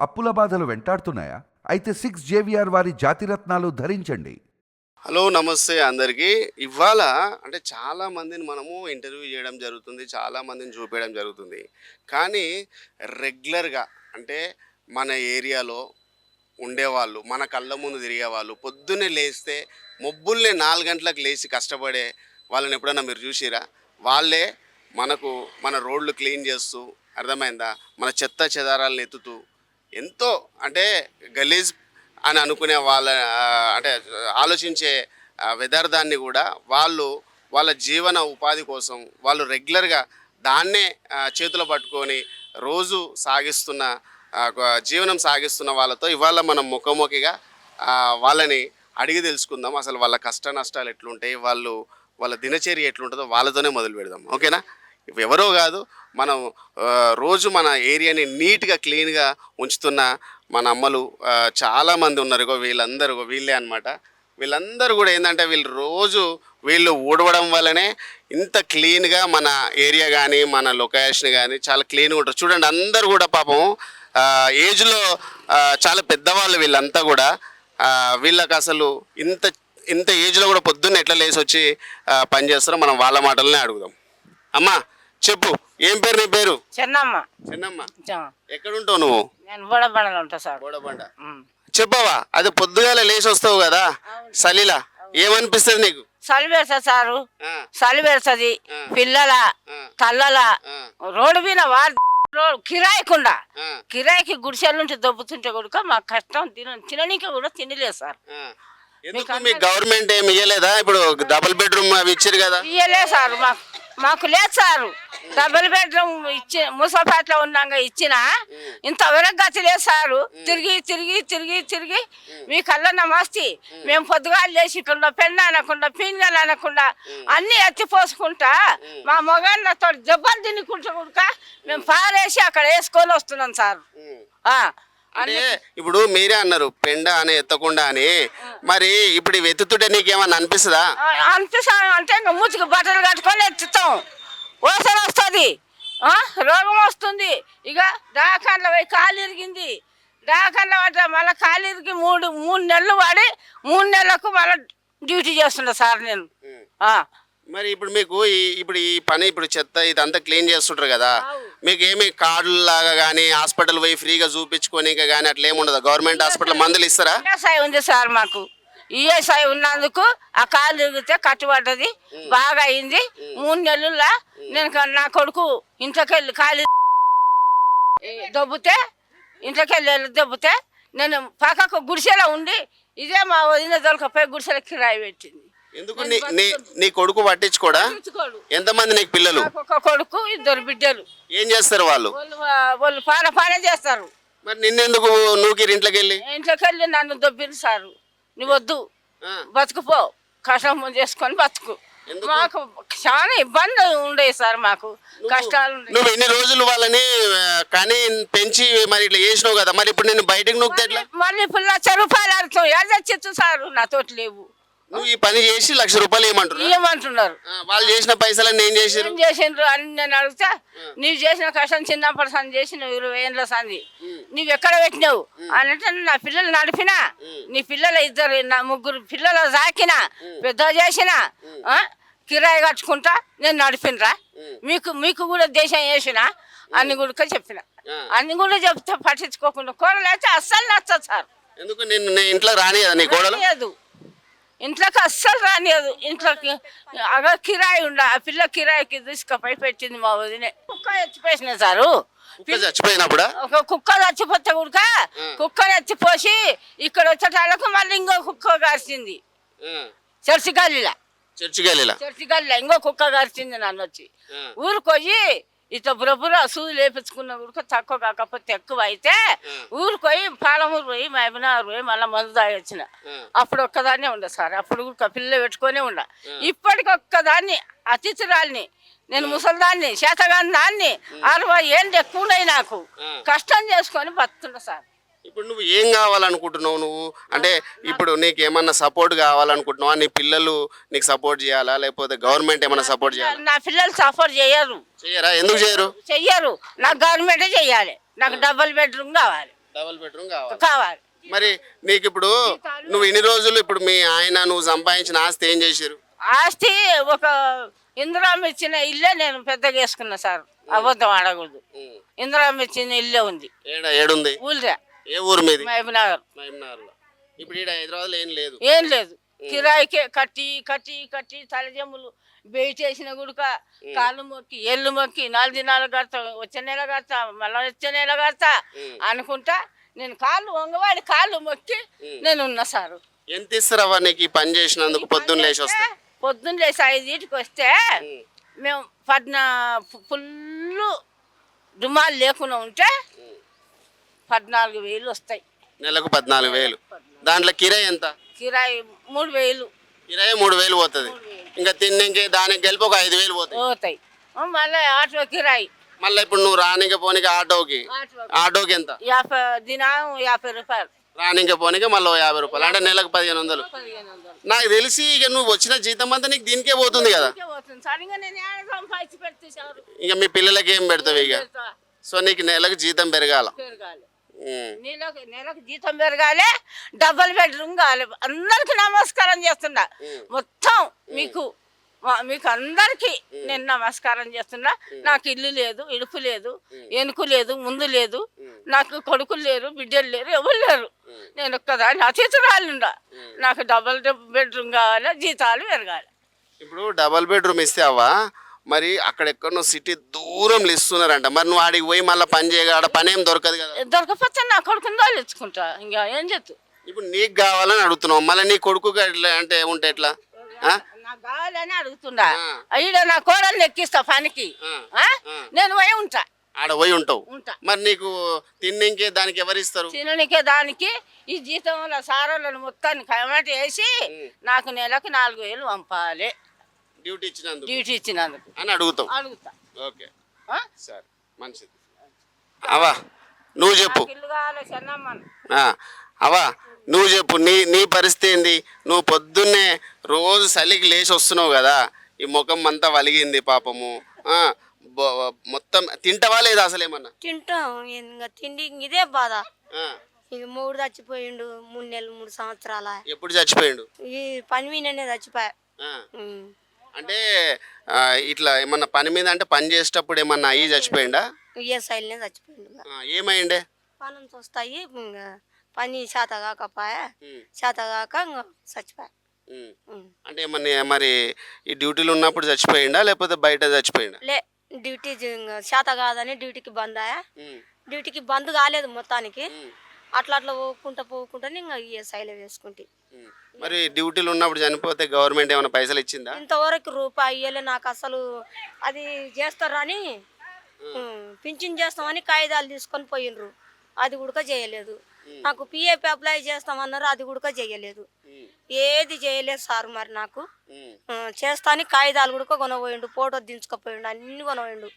అప్పుల బాధలు వెంటాడుతున్నాయా? అయితే సిక్స్ జేవిఆర్ వారి జాతిరత్నాలు ధరించండి. హలో నమస్తే అందరికీ. ఇవాళ అంటే చాలా మందిని మనము ఇంటర్వ్యూ చేయడం జరుగుతుంది చాలా మందిని చూపించడం జరుగుతుంది. కానీ రెగ్యులర్గా అంటే మన ఏరియాలో ఉండేవాళ్ళు మన కళ్ళ ముందు తిరిగేవాళ్ళు పొద్దున్నే లేస్తే మొబ్బుల్నే నాలుగు గంటలకు లేచి కష్టపడే వాళ్ళని ఎప్పుడైనా మీరు చూసిరా? వాళ్ళే మనకు మన రోడ్లు క్లీన్ చేస్తూ అర్థమైందా? మన చెత్త చెదారాలను ఎత్తుతూ ఎంతో అంటే గలీజ్ అని అనుకునే వాళ్ళ అంటే ఆలోచించే ఆ, కూడా వాళ్ళు వాళ్ళ జీవన ఉపాధి కోసం వాళ్ళు రెగ్యులర్గా దాన్నే చేతులు పట్టుకొని రోజు సాగిస్తున్న జీవనం సాగిస్తున్న వాళ్ళతో ఇవాళ మనం ముఖాముఖిగా వాళ్ళని అడిగి తెలుసుకుందాం. అసలు వాళ్ళ కష్ట నష్టాలు ఎట్లుంటాయి? వాళ్ళు వాళ్ళ దినచర్య ఎట్లుంటుందో వాళ్ళతోనే మొదలు పెడదాం. ఓకేనా? ఎవరో కాదు మనం రోజు మన ఏరియాని నీట్గా క్లీన్గా ఉంచుతున్న మన అమ్మలు చాలామంది ఉన్నారు. వీళ్ళందరూ వీళ్ళే అనమాట వీళ్ళందరూ కూడా ఏంటంటే వీళ్ళు రోజు వీళ్ళు ఊడవడం వల్లనే ఇంత క్లీన్గా మన ఏరియా కానీ మన లొకేషన్ కానీ చాలా క్లీన్గా ఉంటారు. చూడండి అందరూ కూడా పాపం ఏజ్లో చాలా పెద్దవాళ్ళు వీళ్ళంతా కూడా వీళ్ళకి అసలు ఇంత ఇంత ఏజ్లో కూడా పొద్దున్న ఎట్లా లేచి వచ్చి పనిచేస్తారో పని చేస్తారో మనం వాళ్ళ మాటలనే అడుగుదాం. అమ్మా చెప్పు ఏం పేరు నీ పేరు? చిన్నమ్మ. చిన్నమ్మ. చ- ఎక్కడుంటావు నువ్వు? నేను బుడబండలో ఉంటా సార్. గోడబండ ఉమ్. చెప్పవా అది పొద్దుగాల లేచి వస్తావు కదా సలీలా. ఏమనిపిస్తుంది నీకు? చలి పెడతా సారు. చలి పెడుతుంది. పిల్లల తల్లల. రోడ్డు మీద వాడు రోడ్ కిరాయికుండా. కిరాయికి గుడిసెల నుంచి దొబ్బుతుంటే కూడా మాకు కష్టం తిన తిననీకి కూడా తినలేదు సార్. గవర్నమెంట్ ఏమి ఇయ్యలేదా? ఇప్పుడు డబుల్ బెడ్రూమ్ అవి ఇచ్చారు కదా. ఇయ్యలే సార్ మాకు మాకు లేదు సారు. డబుల్ బెడ్రూమ్ ఇచ్చి ముసపేటలో ఉన్నాక ఇచ్చిన ఇంతవరకు గతి లేదు సారు తిరిగి తిరిగి తిరిగి తిరిగి మీ కళ్ళ నమస్తే. మేము పొద్దుగాలు లేచి ఇక్కడ పెన్ను అనకుండా పీన్గలు అనకుండా అన్ని ఎత్తిపోసుకుంటా మా మొగాళ్ళతో దెబ్బలు తినుకుంటూ కూడక మేము పారేసి అక్కడ వేసుకొని వస్తున్నాం సార్. అంటే ఇప్పుడు మీరే అన్నారు పెండ అని ఎత్తకుండా అని. మరి ఇప్పుడు ఇవి ఎత్తుతుంటే నీకేమన్నా అనిపిస్తుందా? అనిపిస్తాం అంటే ఇంకా మూతికి బట్టలు కట్టుకొని ఎత్తుతాం. ఓసన వస్తుంది. రోగం వస్తుంది. ఇక దాకాండ్ల పోయి కాలు ఇరిగింది. దాకాండ్ల పడ్డ మళ్ళీ కాలు ఇరిగి మూడు మూడు నెలలు వాడి మూడు నెలలకు మళ్ళీ డ్యూటీ చేస్తుండే సార్ నేను. మరి ఇప్పుడు మీకు ఇప్పుడు ఈ పని ఇప్పుడు చెత్త ఇదంతా క్లీన్ చేస్తుంటారు కదా. మీకు ఏమి కార్డులు లాగా కానీ హాస్పిటల్ పోయి ఫ్రీగా చూపించుకోనిక కానీ అట్లా ఏమి ఉండదు గవర్నమెంట్ హాస్పిటల్ మందులు ఇస్తారా? ఉంది సార్ మాకు. ఈఎస్ఐ ఉన్నందుకు ఆ కాలు తిరిగితే కట్టుబడ్డది బాగా అయింది మూడు నెలల్లో నేను నా కొడుకు ఇంట్లోకెళ్ళి కాలు దొబ్బితే ఇంట్లోకెళ్ళి వెళ్ళి దొబ్బితే నేను పక్కకు గుడిసెలో ఉండి ఇదే మా వదిన దొరకపోయి గుడిసెల కిరాయి పెట్టింది. ఎందుకు నీ కొడుకు పట్టించుకోడా. ఎంతమంది నీకు పిల్లలు? ఒక కొడుకు ఇద్దరు బిడ్డలు. ఏం చేస్తారు వాళ్ళు? వాళ్ళు వాళ్ళు పాన పానే చేస్తారు. మరి నిన్నెందుకు నువ్వు ఇంట్లోకి వెళ్ళి ఇంట్లోకెళ్ళి నన్ను దొబ్బింది సారు. నువ్వు వద్దు ఆ, బతుకుపో. కష్టం చేసుకొని బతుకు? మాకు చాలా ఇబ్బంది ఉండేవి సార్ మాకు. కష్టాలు. నువ్వు ఇన్ని రోజులు వాళ్ళని కానీ పెంచి మరి ఇట్లా చేసినావు కదా. మరి ఇప్పుడు నేను బయటకు ఎట్లా? మళ్ళీ ఇప్పుడు లక్ష రూపాయలు అడుగుతాం ఏదో చెచ్చు సారు. నాతోటి లేవు. నువ్వు ఈ పని చేసి లక్ష రూపాయలు ఏమంటున్నా ఇవ్వమంటున్నారు. వాళ్ళు చేసిన పైసలన్నీ ఏం చేసారు ఏం చేసిండ్రు అని నేను అడిగితే. నీవు చేసిన కష్టం చిన్నప్పటి సంది చేసి నువ్వు ఇరవై ఏళ్ళ సంది. నువ్వు ఎక్కడ పెట్టినావు? అని అంటే నా పిల్లలు నడిపినా. నీ పిల్లలు ఇద్దరు నా ముగ్గురు పిల్లలు సాకిన. పెద్ద చేసిన? కిరాయి కట్టుకుంటా నేను నడిపినరా? మీకు మీకు కూడా దేశం చేసిన? అన్ని కూడా చెప్పిన. అన్ని కూడా చెప్తే పట్టించుకోకుండా కూరలు అయితే అస్సలు నచ్చదు సార్. ఎందుకు నేను ఇంట్లో రాని కదా నీ కోడలు? రానియదు. ఇంట్లోకి అస్సలు రానియదు. ఇంట్లోకి అగ కిరాయి ఉండ ఆ పిల్ల కిరాయికి తీసుకపోయి పెట్టింది మా వదినే. కుక్క ఎత్తిపోసిన సారు. కుక్క చచ్చిపోయినప్పుడా? ఒక కుక్క చచ్చిపోతే కుడక కుక్కని ఎత్తిపోసి ఇక్కడ వచ్చేటాలకు మళ్ళీ ఇంకో కుక్క గార్చింది చర్చి గల్లీలా. చర్చికి వెళ్ళిలా చర్చి గల్లీలా ఇంకో కుక్క గార్చింది నన్ను వచ్చి. ఊరుకోయి ఇట్లా బురబుర సూది లేపించుకున్న కూడా తక్కువ కాకపోతే ఎక్కువ అయితే ఊరుకోయి పాలమూరు పోయి మహబూబ్నగర్ పోయి మళ్ళీ మందు తాగి వచ్చిన అప్పుడు ఒక్కదాన్నే ఉండ సార్. అప్పుడు కూడా పిల్ల పెట్టుకొనే ఉండ. ఇప్పటికి ఒక్కదాన్ని అతిథురాల్ని నేను ముసలిదాన్ని శాతగాని దాన్ని అరవై ఏళ్ళు ఎక్కువ నాకు. కష్టం చేసుకొని బతుకుతుండ సార్. ఇప్పుడు నువ్వు ఏం కావాలనుకుంటున్నావు నువ్వు? అంటే ఇప్పుడు నీకు ఏమన్నా సపోర్ట్ కావాలనుకుంటున్నావా? నీ పిల్లలు నీకు సపోర్ట్ చేయాలా? లేకపోతే గవర్నమెంట్ ఏమన్నా సపోర్ట్ చేయాలా? నా పిల్లలు సఫర్ చేయరు. చేయరా? ఎందుకు చేయరు? చెయ్యరు. నాకు గవర్నమెంటే చెయ్యాలి. నాకు డబుల్ బెడ్రూమ్ కావాలి. డబుల్ బెడ్రూమ్ కావాలి. కావాలి. మరి నీకు ఇప్పుడు నువ్వు ఇన్ని రోజులు ఇప్పుడు మీ ఆయన నువ్వు సంపాదించిన ఆస్తి ఏం చేసారు ఆస్తి ఒక ఇందిరామ్మ ఇచ్చిన ఇల్లే నేను పెద్దగా వేసుకున్నా సార్ అబద్ధం ఆడకూడదు. ఇందిరామ్మ ఇచ్చిన ఇల్లే ఉంది. ఏడ? ఏడుంది? ఊళ్ళే. ఏ ఊరు మీది? మహబూబ్నగర్. మహబూబ్నగర్లో. ఇప్పుడు హైదరాబాద్లో ఏం లేదు? ఏం లేదు. కిరాయికే కట్టి కట్టి కట్టి తలజమ్ములు. బయటేసిన గుడుక కాళ్ళు మొక్కి ఎల్లు మొక్కి నాలుగు దినాలు కడతా వచ్చే నెల కడతా మళ్ళీ వచ్చే నెల కడతా అనుకుంటా నేను కాళ్ళు వంగవాడి కాళ్ళు మొక్కి నేను ఉన్నా సారు. ఎంత ఇస్తారవ్వ నీకు ఈ పని చేసినందుకు? పొద్దున్న లేచి వస్తే? పొద్దున్న లేసి ఐదింటికి వస్తే మేము పద్నా ఫుల్ రుమాలు లేకుండా ఉంటే పద్నాలుగు వేలు వస్తాయి. నెలకు పద్నాలుగు వేలు. దాంట్లో కిరాయి ఎంత? కిరాయి మూడు వేలు. కిరాయి మూడు వేలు పోతుంది. ఇంకా తిన్నికి దానికి కలిపి ఒక ఐదు వేలు పోతాయి. పోతాయి. మళ్ళీ ఆటో కిరాయి. మళ్ళీ ఇప్పుడు నువ్వు రానిక పోనీకి ఆటోకి. ఆటో ఆటోకి ఎంత? యాభై దినం యాభై రూపాయలు. రానిక పోనీకి మళ్ళీ యాభై రూపాయలు. అంటే నెలకు పదిహేను వందలు. నాకు తెలిసి ఇక నువ్వు వచ్చిన జీతం అంతా నీకు దీనికే పోతుంది కదా. ఇంకే మీ పిల్లలకి ఏం పెడతావు ఇక? సో నీకు నెలకు జీతం పెరగాల. నెలకు నెలకు జీతం పెరగాలి డబల్ బెడ్రూమ్ కావాలి అందరికి నమస్కారం చేస్తున్నా. మొత్తం మీకు మా- మీకు అందరికి నేను నమస్కారం చేస్తున్నా. నాకు ఇల్లు లేదు ఇడుపు లేదు ఎనుకు లేదు ముందు లేదు. నాకు కొడుకులు లేరు బిడ్డలు లేరు ఎవరు లేరు. నేను ఒక్కదాన్ని అతిథురాలుండా నాకు డబల్ బెడ్రూమ్ కావాలి జీతాలు పెరగాలి. ఇప్పుడు డబల్ బెడ్రూమ్ ఇస్తే మరి అక్కడెక్కడో సిటీ దూరంలో ఇస్తున్నారంట మరి నువ్వు ఆడికి పోయి మళ్ళీ పని చేయగా ఆడ పని ఏం దొరకదు కదా. దొరకపోతే నా కొడుకుని వాళ్ళు ఇచ్చుకుంటా ఇంకా ఏం చెప్తు ఇప్పుడు నీకు కావాలని అడుగుతున్నావు. మళ్ళీ నీ కొడుకు అంటే ఉంటే ఎట్లా? నాకు కావాలని అడుగుతుండా. అయ్యో నా కోడలు ఎక్కిస్తా పనికి. నేను పోయి ఉంటా. ఆడ పోయి ఉంటావు. ఉంటా. మరి నీకు తిన్నింకే దానికి ఎవరు ఇస్తారు? తిననికే దానికి ఈ జీతంలో సారోళ్ళని మొత్తాన్ని కమటి వేసి నాకు నెలకు నాలుగు వేలు పంపాలి. డ్యూటీ ఇచ్చినందుకు? డ్యూటీ ఇచ్చినందుకు. అని అడుగుతావు? అడుగుతా. ఓకే. ఆ? సరే మంచిది. అవా నువ్వు చెప్పు. నాకు ఇల్లు కావాలి చెన్నమ్మని ఆ, అవా నువ్వు చెప్పు. నీ నీ పరిస్థితి ఏంది? నువ్వు పొద్దున్నే రోజు చలికి లేచి వస్తున్నావు కదా? ఈ ముఖం అంతా వలిగింది పాపము. ఆ, బొ- మొత్తం తింటవా లేదా అసలు ఏమన్నా? తింటాం. ఇంకా తిండి ఇంక ఇదే బాధ. ఆ, ఇక మూడు చచ్చిపోయిండు మూడు నెలలు మూడు సంవత్సరాల. ఎప్పుడు చచ్చిపోయిండు? ఈ పని మీదనే చచ్చిపోయా. ఆ, ఉమ్. అంటే ఇట్లా ఏమన్నా పని మీద అంటే పని చేసేటప్పుడు ఏమన్నా అయ్యి ఇక. ఆ, ఏమైండే? పనులు వస్తాయి ఇంకా పని చేత కాకపాయా చేత కాక చచ్చిపోయా. అంటే ఏమన్నా మరి ఈ డ్యూటీలో ఉన్నప్పుడు చచ్చిపోయిండా లేకపోతే బయట చచ్చిపోయిండా? లే డ్యూటీ చేత కాదని డ్యూటీకి బంద్ ఉమ్, డ్యూటీకి బంద్ కాలేదు మొత్తానికి. అట్లా అట్లా పోకుంటా పోకుంటా ఇంకా ఈఎస్ఐలో వేసుకుంటే. ఉమ్. మరి డ్యూటీలో ఉన్నప్పుడు చనిపోతే గవర్నమెంట్ ఏమైనా పైసలు ఇచ్చిందా? ఇంతవరకు రూపాయి ఇయ్యలే నాకు అసలు అది చేస్తారని పింఛన్ చేస్తామని కాగితాలు తీసుకొని పోయినరు అది కూడా చేయలేదు. నాకు పిఏపి అప్లై చేస్తామన్నారు అది కూడా చేయలేదు. ఏది చేయలేదు సార్ మరి నాకు. చేస్తాని కాగితాలు కూడా కొనబోయిండు ఫోటో దించుకపోయిండు అన్ని కొనబోయిండు.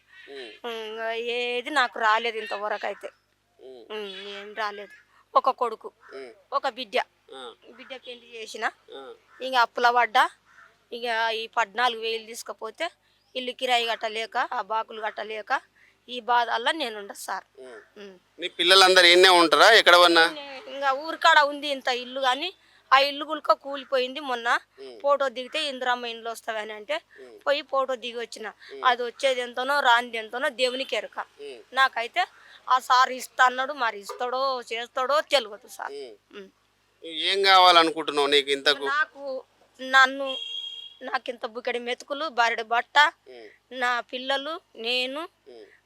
ఇంకా ఏది నాకు రాలేదు ఇంతవరకు అయితే. ఏం రాలేదు. ఒక కొడుకు ఒక బిడ్డ. బిడ్డ పెళ్ళి చేసిన. ఇక అప్పుల పడ్డా ఇక ఈ పద్నాలుగు వేలు తీసుకపోతే ఇల్లు కిరాయి కట్టలేక ఆ బాకులు కట్టలేక ఈ బాధల్లో నేనుండ సార్. ఉమ్. ఉమ్. నీ పిల్లలందరూ ఎన్నే ఉంటారా? ఎక్కడ ఇంకా ఊరికాడ ఉంది ఇంత ఇల్లు కానీ ఆ ఇల్లు గుల్క కూలిపోయింది మొన్న. ఫోటో దిగితే ఇందిరమ్మ ఇంట్లో వస్తావని అంటే పోయి ఫోటో దిగి వచ్చిన. అది వచ్చేది ఎంతనో రానిది ఎంతనో దేవునికి ఎరక నాకైతే ఆ సార్ ఇస్తా అన్నాడు మరి ఇస్తాడో చేస్తాడో తెలియదు సార్. ఉమ్. ఏం కావాలనుకుంటున్నావు నీకు ఇంతకు? నాకు నన్ను నాకు ఇంత బుక్కడి మెతుకులు బారెడు బట్ట నా పిల్లలు నేను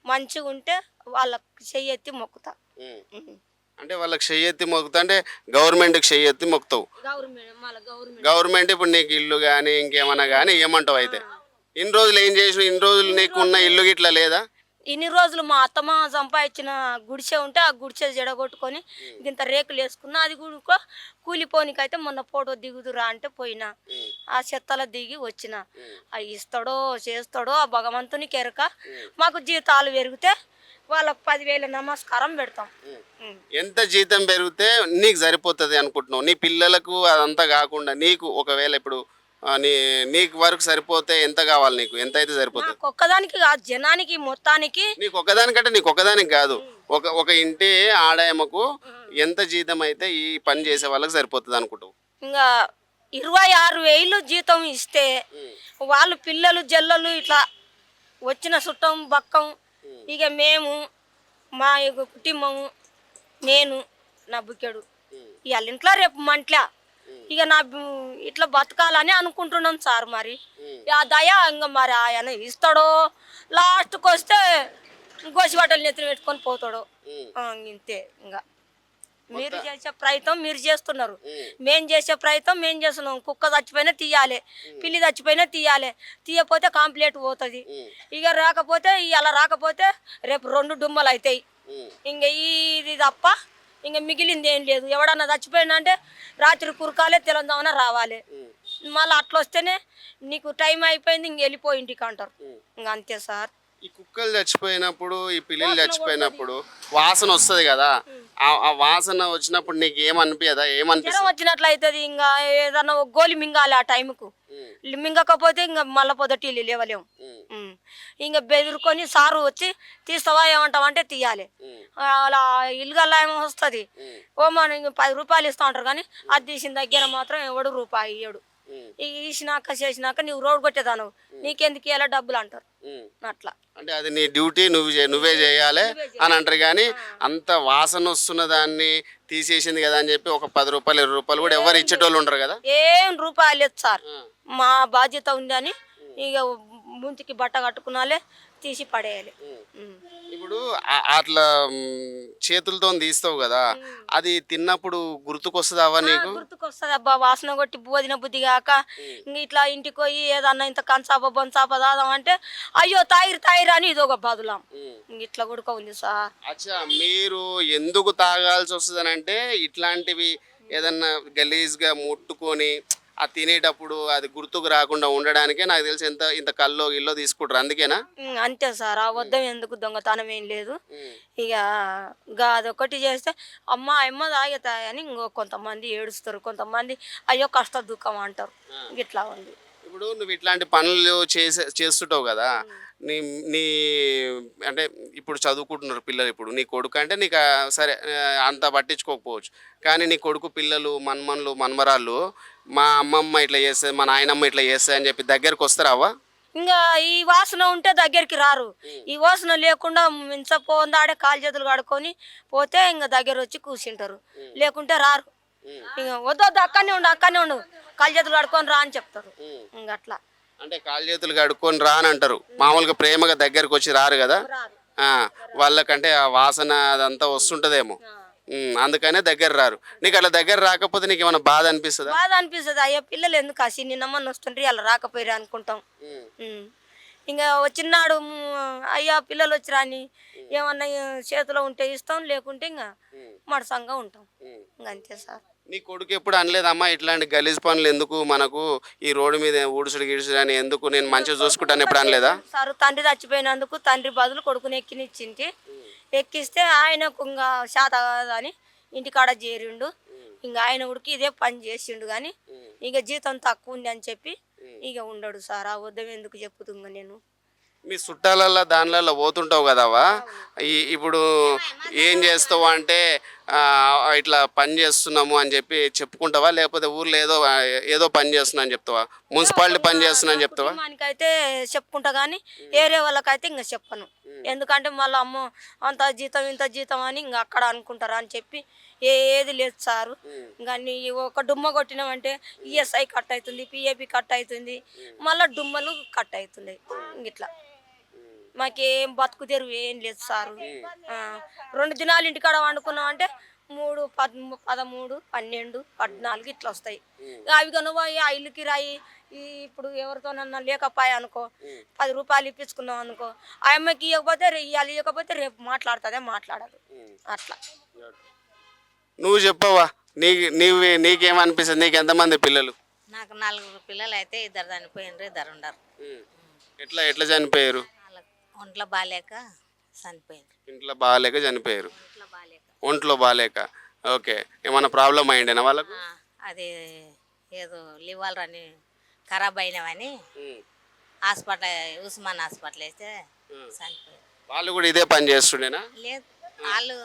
మంచిగా ఉంటే వాళ్ళకి చెయ్యెత్తి మొక్కుతా. ఉమ్. అంటే వాళ్ళకి చెయ్యెత్తి మొక్కుతా అంటే గవర్నమెంట్కి చెయ్యెత్తి మొక్కుతావు? గవర్నమెంట్ మళ్ళీ గవర్నమెంట్. గవర్నమెంట్ ఇప్పుడు నీకు ఇల్లు కానీ ఇంకేమన్నా కానీ ఏమంటావు అయితే? ఇన్ని రోజులు ఏం చేసినావు? ఇన్ని రోజులు నీకు ఉన్న ఇల్లు గిట్లా లేదా? ఇన్ని రోజులు మా అత్తమ్మ సంపాదించిన గుడిసె ఉంటే ఆ గుడిసె జడగొట్టుకొని ఇంత రేకులు వేసుకున్నా అది కూడా కూలిపోనికైతే మొన్న ఫోటో దిగుదురా అంటే పోయినా. ఆ చెత్తలో దిగి వచ్చిన. అవి ఇస్తాడో చేస్తాడో ఆ భగవంతునికి ఎరక మాకు జీతాలు పెరిగితే వాళ్ళకి పదివేల నమస్కారం పెడతాం. ఎంత జీతం పెరిగితే నీకు సరిపోతుంది అనుకుంటున్నావు? నీ పిల్లలకు అదంతా కాకుండా నీకు ఒకవేళ ఇప్పుడు ఆ, నీ నీకు వరకు సరిపోతే ఎంత కావాలి నీకు? ఎంత అయితే సరిపోతుంది నాకు ఒక్కదానికి కాదు జనానికి మొత్తానికి. నీకు ఒక్కదానికంటే నీకు ఒక్కదానికి కాదు. ఒక ఒక ఇంటి ఆడాయమకు ఎంత జీతం అయితే ఈ పని చేసే వాళ్ళకి సరిపోతుంది అనుకుంటావు ఇంకా ఇరవై ఆరు వేలు జీతం ఇస్తే వాళ్ళు పిల్లలు జల్లలు ఇట్లా వచ్చిన చుట్టం బక్కం ఇక మేము మా యొక్క కుటుంబము నేను నా బుక్కెడు ఇవాళ ఇంట్లో రేపు మంట్ల. ఇక నా ఇట్లా బతకాలని అనుకుంటున్నాం సార్ మరి. ఆ దయ ఇంకా మరి ఆయన ఇస్తాడో లాస్ట్కి వస్తే గోసి బట్టలు నెత్తిన పెట్టుకొని పోతాడు. ఇంతే ఇంకా మీరు చేసే ప్రయత్నం మీరు చేస్తున్నారు. మేము. చేసే ప్రయత్నం మేము చేస్తున్నాం. కుక్క చచ్చిపోయినా తీయాలి పిల్లి చచ్చిపోయినా తీయాలి. తీయపోతే కాంప్లీట్ పోతుంది. ఇక రాకపోతే ఇలా రాకపోతే రేపు రెండు డుమ్మలు అవుతాయి ఇంక ఇది తప్ప ఇంక మిగిలింది ఏం లేదు. ఎవడన్నా చచ్చిపోయినా అంటే రాత్రి కురకాలే తెలంగాణ రావాలి. మళ్ళీ అట్లా వస్తేనే నీకు టైం అయిపోయింది ఇంక వెళ్ళిపోయి ఇంటికి అంటారు. ఇంక అంతే సార్. ఈ కుక్కలు చచ్చిపోయినప్పుడు ఈ పిల్లిలు చచ్చిపోయినప్పుడు వాసన వస్తుంది కదా. ఆ వాసన వచ్చినప్పుడు నీకు ఏమనిపించదా జ్వరం ఏమనిపిస్తుంది వచ్చినట్లు అవుతుంది ఇంకా ఏదన్నా గోలి మింగాలి ఆ టైంకు మింగకపోతే ఇంకా మళ్ళీ పొదటి లేవలేము. ఇంకా బెదిరుకొని సారు వచ్చి తీస్తావా ఏమంటావంటే తీయాలి. అలా ఇల్లుగల్లా ఏమో వస్తుంది. ఓ మనం ఇంక పది రూపాయలు ఇస్తా ఉంటారు కానీ అది తీసిన దగ్గర మాత్రం ఎవడు రూపాయి ఇక ఇచ్చినాక చేసినాక నువ్వు రోడ్ కొట్టేదాను నీకెందుకు ఇవ్వాలి డబ్బులు అంటారు. అట్లా. అంటే అది నీ డ్యూటీ నువ్వు నువ్వే చేయాలి అని అంటారు కానీ అంత వాసన వస్తున్న దాన్ని తీసేసింది కదా అని చెప్పి ఒక పది రూపాయలు ఇరవై రూపాయలు కూడా ఎవరు ఇచ్చేటోళ్ళు ఉంటారు కదా. ఏం రూపాయలు సార్ మా బాధ్యత ఉంది అని ఇక ముందుకి బట్ట కట్టుకున్నాలే తీసి పడేయాలి. ఇప్పుడు అట్లా చేతులతో తీస్తావు కదా అది తిన్నప్పుడు గుర్తుకొస్తుందావా నీకు? గుర్తుకొస్తుంది అబ్బా వాసన కొట్టి బోదిన బుద్ధి కాక ఇట్లా ఇంటికి పోయి ఏదన్నా ఇంత కంచాప బొంచాప దాదాం అంటే అయ్యో తాయిరు తాయిరు అని ఇది ఒక బదులాం ఇట్లా కూడా ఉంది సార్. అచ్చా మీరు ఎందుకు తాగాల్సి వస్తుంది అంటే ఇట్లాంటివి ఏదన్నా గలీజ్గా ముట్టుకొని ఆ తినేటప్పుడు అది గుర్తుకు రాకుండా ఉండడానికే నాకు తెలిసి ఎంత ఇంత కల్లో గిల్లో తీసుకుంటారు. అందుకేనా? ఉమ్, అంతే సార్ ఆ వద్దం ఎందుకు దొంగతనం ఏం లేదు. ఇక గా అదొకటి చేస్తే అమ్మ అమ్మ తాగుతాయని ఇంకో కొంతమంది ఏడుస్తారు. కొంతమంది అయ్యో కష్ట దుఃఖం అంటారు. ఇట్లా ఉంది. ఇప్పుడు నువ్వు ఇట్లాంటి పనులు చేసే చేస్తుంటావు కదా నీ నీ అంటే ఇప్పుడు చదువుకుంటున్నారు పిల్లలు ఇప్పుడు నీ కొడుకు అంటే నీకు సరే అంత పట్టించుకోకపోవచ్చు. కానీ నీ కొడుకు పిల్లలు మన్మన్లు మన్మరాళ్ళు మా అమ్మమ్మ ఇట్లా చేస్తుంది మా నాయనమ్మ ఇట్లా చేస్తుంది అని చెప్పి దగ్గరకు వస్తారావా? ఇంకా ఈ వాసన ఉంటే దగ్గరికి రారు. ఈ వాసన లేకుండా మించపోందాడే కాలు చేతులు కడుక్కొని పోతే ఇంకా దగ్గర వచ్చి కూర్చుంటారు లేకుంటే రారు. ఇంక వద్దు వద్దు అక్కడనే ఉండు అక్కడనే ఉండు. కాలు చేతులు కడుక్కొని రా అని చెప్తారు. ఇంక అట్లా. అంటే కాళ్ళు చేతులు కడుక్కొని రా అని అంటారు. మామూలుగా ప్రేమగా దగ్గరకు వచ్చి రారు కదా? ఆ, వాళ్ళకంటే ఆ వాసన అదంతా వస్తుంటదేమో. ఉమ్, అందుకనే దగ్గర రారు. నీకు అట్లా దగ్గర రాకపోతే నీకు ఏమైనా బాధ అనిపిస్తుందా? బాధ అనిపిస్తుంది. అయ్యో పిల్లలు ఎందుకు కాసి నిన్నమ్మని వస్తుండ్రి అలా రాకపోయారు అనుకుంటాం. ఉమ్. ఇంకా వచ్చినాడు మ్, అయ్యా పిల్లలు వచ్చి రాని ఏమన్నా చేతిలో ఉంటే ఇస్తాం లేకుంటే ఇంకా మడసంగా ఉంటాం. ఇంక అంతే సార్. నీ కొడుకు ఎప్పుడు అనలేదమ్మా? ఇట్లాంటి గలీజ్ పనులు ఎందుకు మనకు ఈ రోడ్డు మీద ఊడుసుడు గిడుసుడు అని ఎందుకు నేను మంచిగా చూసుకుంటాను? ఎప్పుడు అనలేదా? సార్ తండ్రి చచ్చిపోయినందుకు తండ్రి బదులు కొడుకుని ఎక్కినిచ్చింది ఎక్కిస్తే ఆయనకు ఇంకా శాత కాదని ఇంటికాడ చేరిండు. ఇంకా ఆయన ఉడికి ఇదే పని చేసిండు కానీ ఇక జీతం తక్కువ ఉంది అని చెప్పి ఇక ఉండడు సార్. ఆ వద్ద ఎందుకు చెప్పుతుంగా నేను? మీ చుట్టాలల్లో దానిలలో పోతుంటావు కదవా ఈ ఇప్పుడు ఏం చేస్తావు అంటే ఇట్లా పని చేస్తున్నాము అని చెప్పి చెప్పుకుంటావా? లేకపోతే ఊర్లో ఏదో ఏదో పని చేస్తున్నా అని చెప్తావా? మున్సిపాలిటీ పని చేస్తున్నా అని చెప్తావా? కుటుంబానికైతే చెప్పుకుంటా కానీ ఏరే వాళ్ళకైతే ఇంకా చెప్పను. ఎందుకంటే మళ్ళీ అమ్మో అంత జీతం ఇంత జీతం అని ఇంకా అక్కడ అనుకుంటారా అని చెప్పి ఏది లేదు సారు. ఇంకా నీ ఒక డుమ్మ కొట్టినామంటే ఈఎస్ఐ కట్ అవుతుంది పిఏపి కట్ అవుతుంది మళ్ళీ డుమ్మలు కట్ అవుతుంది ఇట్లా. మాకేం బతుకు తెరువు ఏం లేదు సారు. రెండు దినాలు ఇంటికాడ వండుకున్నాం అంటే మూడు పద్ పదమూడు పన్నెండు పద్నాలుగు ఇట్లా వస్తాయి. అవి కనుక ఆ ఇల్లుకి రాయి ఈ ఇప్పుడు ఎవరితోనన్నా లేకపోయా అనుకో పది రూపాయలు ఇప్పించుకున్నాం అనుకో ఆ అమ్మకి ఇవ్వకపోతే రే- ఇవాళ ఇవ్వకపోతే రేపు మాట్లాడుతుందే మాట్లాడదు. అట్లా. నువ్వు చెప్పవా నీకు నీవు నీకేమనిపిస్తుంది నీకు ఎంతమంది పిల్లలు? నాకు నలుగురు పిల్లలు అయితే ఇద్దరు చనిపోయినరు ఇద్దరు ఉండరు. ఎట్లా ఎట్లా చనిపోయారు? ఒంట్లో బాగాలేక చనిపోయినరు ఇంట్లో బాగాలేక చనిపోయారు. ఒంట్లో బాగాలేక ఒంట్లో బాగాలేక ఓకే. ఏమన్నా ప్రాబ్లం అయ్యిండేనా వాళ్ళకు? ఆ, అది ఏదో లివర్ అని ఖరాబ్ అయినవని హాస్పిటల్ ఉస్మాన్ హాస్పిటల్ వేస్తే చనిపోయారు. వాళ్ళు కూడా ఇదే పని చేస్తుండేనా? లేదు. వాళ్ళు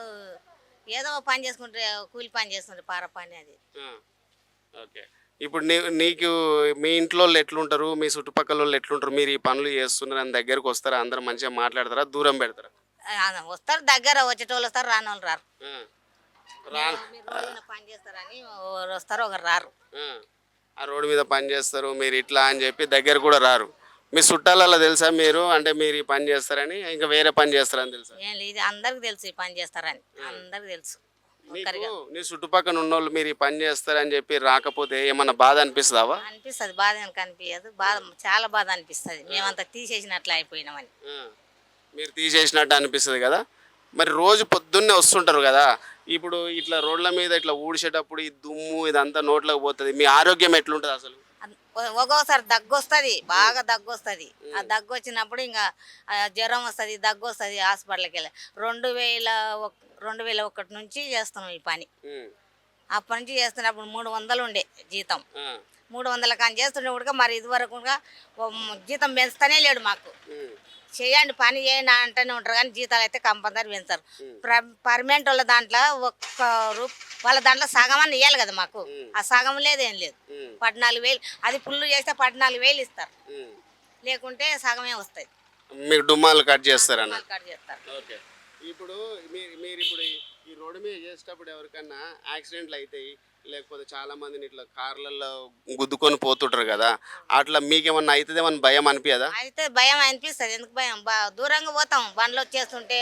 ఏదో పని చేసుకుంటే కూలి పని చేస్తుంటారు పార పని అది. ఆ, ఓకే. ఇప్పుడు నీ నీకు మీ ఇంట్లో వాళ్ళు ఎట్లుంటారు? మీ చుట్టుపక్కల వాళ్ళు ఎట్లుంటారు? మీరు ఈ పనులు చేస్తున్నారు అని దగ్గరకు వస్తారా? అందరు మంచిగా మాట్లాడతారా? దూరం పెడతారా? వస్తారు దగ్గర వచ్చేటోళ్ళు వస్తారు రాని వాళ్ళు రారు పని చేస్తారని వస్తారు ఒకరు రారు. ఆ, రోడ్డు మీద పని చేస్తారు మీరు ఇట్లా అని చెప్పి దగ్గర కూడా రారు. మీ చుట్టాలలో తెలుసా మీరు? అంటే మీరు ఈ పని చేస్తారని ఇంకా వేరే పని చేస్తారని తెలుసా? ఏం లేదు అందరికి తెలుసు ఈ పని చేస్తారని. అందరికి తెలుసు. నీకు నీ చుట్టుపక్కల ఉన్న వాళ్ళు మీరు ఈ పని చేస్తారని చెప్పి రాకపోతే ఏమన్నా బాధ అనిపిస్తుందావా అనిపిస్తుంది. బాధ ఏం కనిపించదు బాధ చాలా బాధ అనిపిస్తుంది. మేమంతా తీసేసినట్లు అయిపోయినామని. మీరు తీసేసినట్టు అనిపిస్తుంది కదా? మరి రోజు పొద్దున్నే వస్తుంటారు కదా? ఇప్పుడు ఇట్లా రోడ్ల మీద ఇట్లా ఊడిసేటప్పుడు ఈ దుమ్ము ఇదంతా నోట్లోకి పోతుంది. మీ ఆరోగ్యం ఎట్లుంటుంది అసలు? అన్- ఒ- ఒక్కొక్కసారి దగ్గు వస్తుంది బాగా దగ్గు వస్తుంది ఆ దగ్గు వచ్చినప్పుడు ఇంకా జ్వరం వస్తుంది దగ్గు వస్తుంది హాస్పిటల్కి వెళ్ళి రెండు వేల రెండు వేల ఒకటి నుంచి చేస్తున్నాం ఈ పని. అప్పటి నుంచి చేస్తున్నప్పుడు మూడు వందలు ఉండే జీతం. మూడు వందల కానీ చేస్తుండే కూడా మరి ఓ మ్ జీతం పెంచుతానే లేడు మాకు. చేయండి పని చేయండి అంటూనే ఉంటారు కానీ జీతాలు అయితే కంపల్సరీ పెంచారు పర్మనెంట్ వాళ్ళ దాంట్లో ఒక్క రూప్ వాళ్ళ దాంట్లో సగం అని ఇవ్వాలి కదా మాకు. ఆ సగం లేదు ఏం లేదు. పద్నాలుగు వేలు అది ఫుల్ చేస్తే పద్నాలుగు వేలు ఇస్తారు. లేకుంటే సగమే వస్తుంది మీకు డుమ్మాలు కట్ చేస్తారన్న కట్ చేస్తారు. ఓకే. ఇప్పుడు మీరు మీరు ఇప్పుడు ఈ- ఈ రోడ్డు మీద చేసేటప్పుడు ఎవరికన్నా యాక్సిడెంట్లు అవుతాయి లేకపోతే చాలా మందిని ఇట్లా కార్లలో గుద్దుకొని పోతుంటారు కదా అట్లా మీకేమన్నా అవుతుందేమన్నా భయం అనిపించదా అయితే భయం అనిపిస్తుంది. ఎందుకు భయం? బా దూరంగా పోతాం. బండ్లు వచ్చేస్తుంటే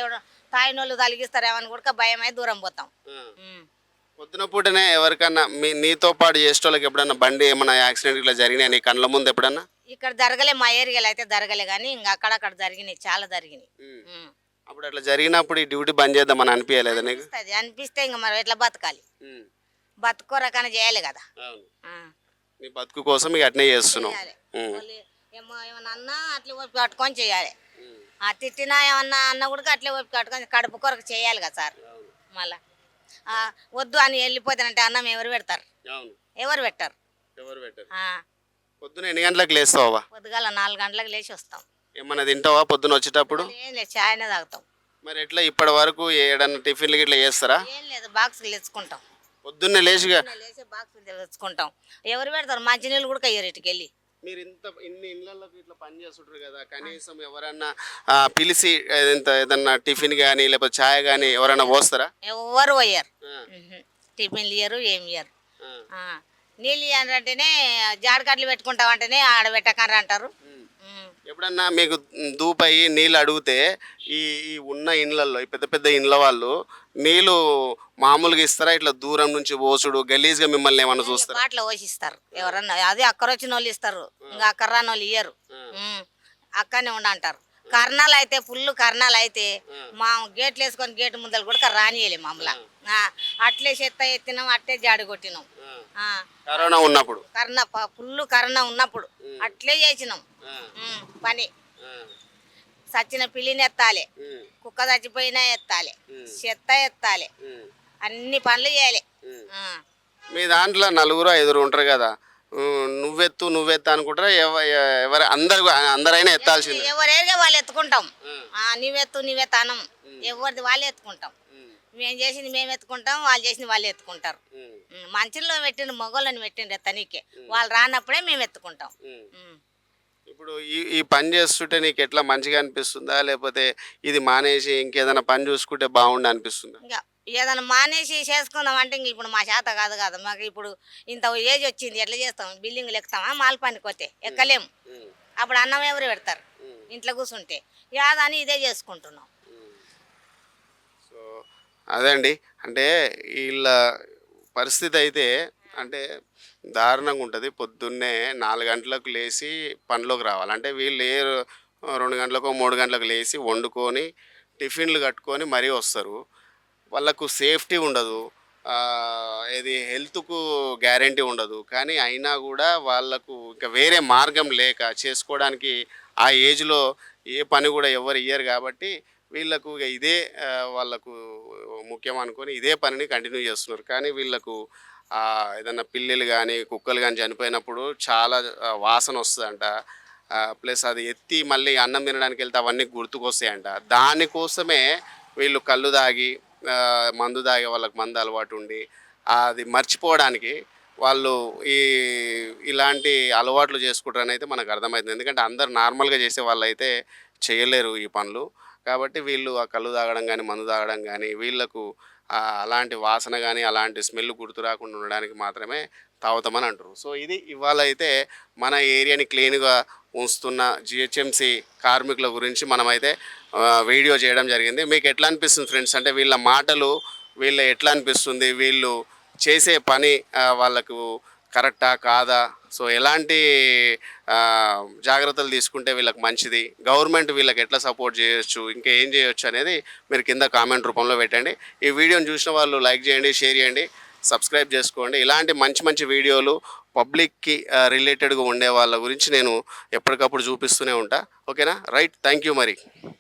తాయినోళ్ళు తలిగిస్తారేమని కూడా భయం అయి దూరం పోతాం. ఉమ్. పొద్దున పూటనే ఎవరికన్నా మీ నీతో పాటు చేసేటోళ్ళకి ఎప్పుడన్నా బండి ఏమన్నా యాక్సిడెంట్ ఇట్లా జరిగినాయి? నీ కళ్ళ ముందు ఎప్పుడన్నా? ఇక్కడ జరగలే మా ఏరియాలో అయితే జరగలే కానీ ఇంకా అక్కడక్కడ జరిగినాయి చాలా జరిగినాయి. ఉమ్. అప్పుడు అట్లా జరిగినప్పుడు ఈ డ్యూటీ బంద్ చేద్దామని అనిపించలేదా నీకు? అనిపిస్తుంది. అనిపిస్తే ఇంకా మనం ఎట్లా బతకాలి. బతుకో రకాన చేయాలి కదా. నీ బతుకు కోసం ఇక అట్నే. వాళ్ళు ఏమో ఏమన్నా అన్నా అట్లా ఓపి కట్టుకొని చేయాలి. ఆ తిట్టినా ఏమన్నా అన్న కూడా అట్లే ఓపి కట్టుకొని కడుపు కొరకు చేయాలి కదా సార్. మళ్ళా. వద్దు అని వెళ్ళిపోతానంటే అన్నం ఎవరు పెడతారు? ఎవరు పెట్టారు? ఎవరు పెట్టారు? పొద్దున ఎన్ని గంటలకు లేస్తావా? పొద్దుగాల నాలుగు గంటలకు లేచి వస్తాం. ఏమన్నా తింటావా పొద్దున వచ్చేటప్పుడు? ఏం లేదు చాయనే తాగుతాం. మరి ఎట్లా ఇప్పటి వరకు ఏడన్నా టిఫిన్లు ఇట్లా చేస్తారా? ఏం లేదు బాక్సులు తెచ్చుకుంటాం. పొద్దున్నే లేచిగా లేచి బాక్సులు తెచ్చుకుంటాం. ఎవరు పెడతారు? మంచినీళ్ళు కూడా అయ్యారు ఇటుకి వెళ్ళి. మీరు ఇంత ఇన్ని ఇళ్ళకి ఇట్లా పని చేస్తుంటారు కదా కనీసం ఎవరన్నా పిలిచి ఏదన్నా టిఫిన్ కానీ లేకపోతే ఛాయ్ కానీ ఎవరన్నా పోస్తారా? ఎవరు పోయారు. టిఫిన్లు ఇయ్యరు ఏం ఇయ్యరు. నీళ్ళు ఇయ్యాలంటేనే జాడకట్లు పెట్టుకుంటామంటేనే ఆడ పెట్టకర్ర అంటారు. ఎప్పుడన్నా మీకు దూపయి నీళ్ళు అడిగితే ఈ ఈ ఉన్న ఇండ్లలో ఈ పెద్ద పెద్ద ఇండ్ల వాళ్ళు నీళ్ళు మామూలుగా ఇస్తారా? ఇట్లా దూరం నుంచి పోసుడు గలీజ్గా మిమ్మల్ని ఏమన్నా చూస్తారా? బాటలో పోషిస్తారు ఎవరన్నా అది అక్కర వచ్చిన వాళ్ళు ఇస్తారు ఇంకా అక్కర రాని వాళ్ళు ఇయ్యరు. అక్కడనే ఉండ అంటారు కర్ణాలు అయితే ఫుల్ కర్ణాలు అయితే మా గేట్లు వేసుకొని గేట్ ముందర కూడా రానియలే మమ్మల్ని. అట్లే చెత్త ఎత్తినాం అట్లే జాడి కొట్టినాం. ఆ, కరోనా ఉన్నప్పుడు. కర్ణ ఫుల్ కర్ణ ఉన్నప్పుడు. అట్లే చేసినాం. పని. సచ్చిన పిల్లిని ఎత్తాలి. కుక్క చచ్చిపోయినా ఎత్తాలి. చెత్త ఎత్తాలి. అన్ని పనులు చేయాలి. మీ దాంట్లో నలుగురు ఐదుగురు ఉంటారు కదా. నువ్వెత్తు నువ్వెత్తు అనుకుంటారా? ఎవరు అందరు అందరైనా ఎత్తాల్సిందే. ఎవరేగా వాళ్ళు ఎత్తుకుంటాం. ఆ, నీవెత్తు నీవెత్తు అనం ఎవరిది వాళ్ళే ఎత్తుకుంటాం. మేము చేసింది మేము ఎత్తుకుంటాం వాళ్ళు చేసింది వాళ్ళు ఎత్తుకుంటారు. మంచిలో పెట్టిన మొగోళ్ళని పెట్టిండ్రు ఎత్తనీకే వాళ్ళు రానప్పుడే మేము ఎత్తుకుంటాం. ఇప్పుడు ఈ ఈ పని చేస్తుంటే నీకు ఎట్లా మంచిగా అనిపిస్తుందా? లేకపోతే ఇది మానేసి ఇంకేదైనా పని చూసుకుంటే బాగుండు అనిపిస్తుందా? ఏదైనా మానేసి చేసుకుందాం అంటే ఇంక ఇప్పుడు మా చేత కాదు కదా. మాకు ఇప్పుడు ఇంత ఏజ్ వచ్చింది ఎట్లా చేస్తాం? బిల్డింగ్లు ఎక్కుతామా మాల్ పనికి పోతే ఎక్కలేము. అప్పుడు అన్నం ఎవరు పెడతారు? ఇంట్లో కూర్చుంటే యాదని ఇదే చేసుకుంటున్నాం. సో అదే అండి. అంటే వీళ్ళ పరిస్థితి అయితే అంటే దారుణంగా ఉంటుంది. పొద్దున్నే నాలుగు గంటలకు లేచి పనిలోకి రావాలి. అంటే వీళ్ళు ఏ రెండు గంటలకు మూడు గంటలకు లేచి వండుకొని టిఫిన్లు కట్టుకొని మరీ వస్తారు. వాళ్ళకు సేఫ్టీ ఉండదు. ఏది ఇది హెల్త్కు గ్యారంటీ ఉండదు. కానీ అయినా కూడా వాళ్ళకు ఇంకా వేరే మార్గం లేక చేసుకోవడానికి ఆ ఏజ్లో ఏ పని కూడా ఎవరు ఇయ్యరు కాబట్టి వీళ్ళకు ఇక ఇదే వాళ్ళకు ముఖ్యం అనుకొని ఇదే పనిని కంటిన్యూ చేస్తున్నారు. కానీ వీళ్ళకు ఏదన్నా పిల్లులు కానీ కుక్కలు కానీ చనిపోయినప్పుడు చాలా వాసన వస్తుందంట. ప్లస్ అది ఎత్తి మళ్ళీ అన్నం తినడానికి వెళ్తే అవన్నీ గుర్తుకొస్తాయంట. దానికోసమే వీళ్ళు కళ్ళు తాగి మందు తాగే వాళ్ళకి మందు అలవాటు ఉండి అది మర్చిపోవడానికి వాళ్ళు ఈ ఇలాంటి అలవాట్లు చేసుకుంటారని అయితే మనకు అర్థమవుతుంది ఎందుకంటే అందరు నార్మల్గా చేసే వాళ్ళు అయితే చేయలేరు ఈ పనులు. కాబట్టి వీళ్ళు ఆ కళ్ళు తాగడం కానీ మందు తాగడం కానీ వీళ్ళకు అలాంటి వాసన కానీ అలాంటి స్మెల్ గుర్తు రాకుండా ఉండడానికి మాత్రమే తాగుతామని అంటారు. సో ఇది ఇవాళ అయితే మన ఏరియాని క్లీన్గా ఉంచుతున్న జిహెచ్ఎంసి కార్మికుల గురించి మనమైతే వీడియో చేయడం జరిగింది. మీకు ఎట్లా అనిపిస్తుంది ఫ్రెండ్స్? అంటే వీళ్ళ మాటలు వీళ్ళ ఎట్లా అనిపిస్తుంది? వీళ్ళు చేసే పని వాళ్ళకు కరెక్టా? కాదా? సో ఎలాంటి జాగ్రత్తలు తీసుకుంటే వీళ్ళకి మంచిది? గవర్నమెంట్ వీళ్ళకి ఎట్లా సపోర్ట్ చేయొచ్చు? ఇంకా ఏం చేయొచ్చు అనేది మీరు కింద కామెంట్ రూపంలో పెట్టండి. ఈ వీడియోని చూసిన వాళ్ళు లైక్ చేయండి షేర్ చేయండి సబ్స్క్రైబ్ చేసుకోండి. ఇలాంటి మంచి మంచి వీడియోలు పబ్లిక్కి రిలేటెడ్గా ఉండే వాళ్ళ గురించి నేను ఎప్పటికప్పుడు చూపిస్తూనే ఉంటా. ఓకేనా? రైట్. థ్యాంక్ యూ మరి.